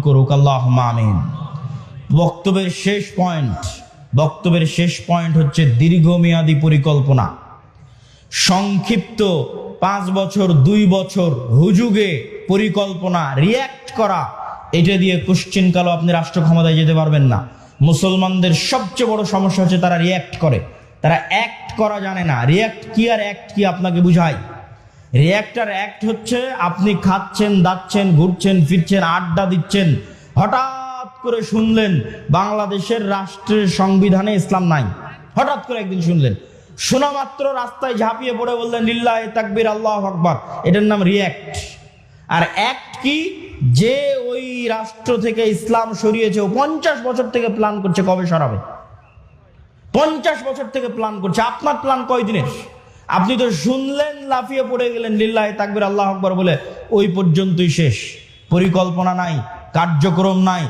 করুক আল্লাহ আমিন। বক্তব্যের শেষ পয়েন্ট, বক্তব্যের শেষ পয়েন্ট হচ্ছে দীর্ঘমেয়াদী পরিকল্পনা। সংক্ষিপ্ত পাঁচ বছর, দুই বছর হুজুগে পরিকল্পনা রিয়্যাক্ট করা, এটা দিয়ে কোশ্চিন কালো আপনি রাষ্ট্র ক্ষমতায় যেতে পারবেন না। মুসলমানদের সবচেয়ে বড় সমস্যা হচ্ছে তারা রিয়্যাক্ট করে। তারা অ্যাক্ট করা জানে না। রিয়্যাক্ট কি আর অ্যাক্ট কি আপনাকে বুঝায়? রিয়্যাক্টার অ্যাক্ট হচ্ছে, আপনি খাচ্ছেন, দাচ্ছেন, ঘুরছেন, ফিরছেন, আড্ডা দিচ্ছেন, হঠাৎ করে শুনলেন বাংলাদেশের রাষ্ট্রের সংবিধানে ইসলাম নাই। হঠাৎ করে একদিন শুনলেন। শোনা মাত্র রাস্তায় ঝাঁপিয়ে পড়ে বললেন, লিল্লাহ তাকবির, আল্লাহ আকবর। এটার নাম রিয়্যাক্ট আর অ্যাক্ট কি? যে ওই রাষ্ট্র থেকে ইসলাম সরিয়েছে পঞ্চাশ বছর থেকে প্ল্যান করছে কবে সরাবে? পঞ্চাশ বছর থেকে প্ল্যান করছে। আপনার প্ল্যান কয়দিনের? আপনি তো শুনলেন, লাফিয়ে পড়ে গেলেন, লিল্লাহ তাকবির, আল্লাহ আকবর বলে, ওই পর্যন্তই শেষ। পরিকল্পনা নাই, কার্যক্রম নাই,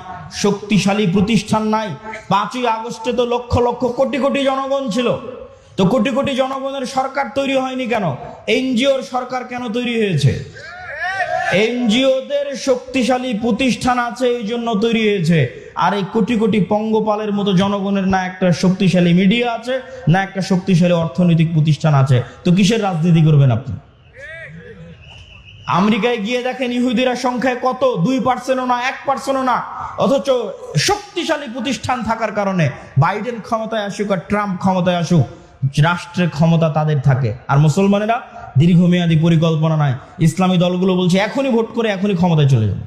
শক্তিশালী প্রতিষ্ঠান নাই। পাঁচই আগস্টে তো লক্ষ লক্ষ কোটি কোটি জনগণ ছিল। তো কোটি কোটি জনগণের সরকার তৈরি হয়নি কেন? এনজিওর সরকার কেন তৈরি হয়েছে? এনজিওদের শক্তিশালী প্রতিষ্ঠান আছে, এই জন্য তৈরি হয়েছে। আর এই কোটি কোটি পঙ্গপালের মতো জনগণের না একটা শক্তিশালী মিডিয়া আছে, না একটা শক্তিশালী অর্থনৈতিক প্রতিষ্ঠান আছে। তো কিসের রাজনীতি করবেন আপনি? আমেরিকায় গিয়ে দেখেন ইহুদিরা সংখ্যায় কত? দুই পার্সেন্টও না, এক পার্সেন্টও না। অথচ শক্তিশালী প্রতিষ্ঠান থাকার কারণে বাইডেন ক্ষমতায় আসুক আর ট্রাম্প ক্ষমতায় আসুক, রাষ্ট্রের ক্ষমতা তাদের থাকে। আর মুসলমানেরা দীর্ঘমেয়াদী পরিকল্পনা নাই। ইসলামী দলগুলো বলছে, এখনই ভোট করে, এখনই ক্ষমতায় চলে যাবে।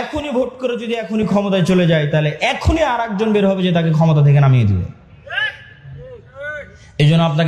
এখনই ভোট করে যদি এখনই ক্ষমতায় চলে যায়, তাহলে এখনই আর একজন বের হবে যে তাকে ক্ষমতা থেকে নামিয়ে দিবে। এই জন্য আপনাকে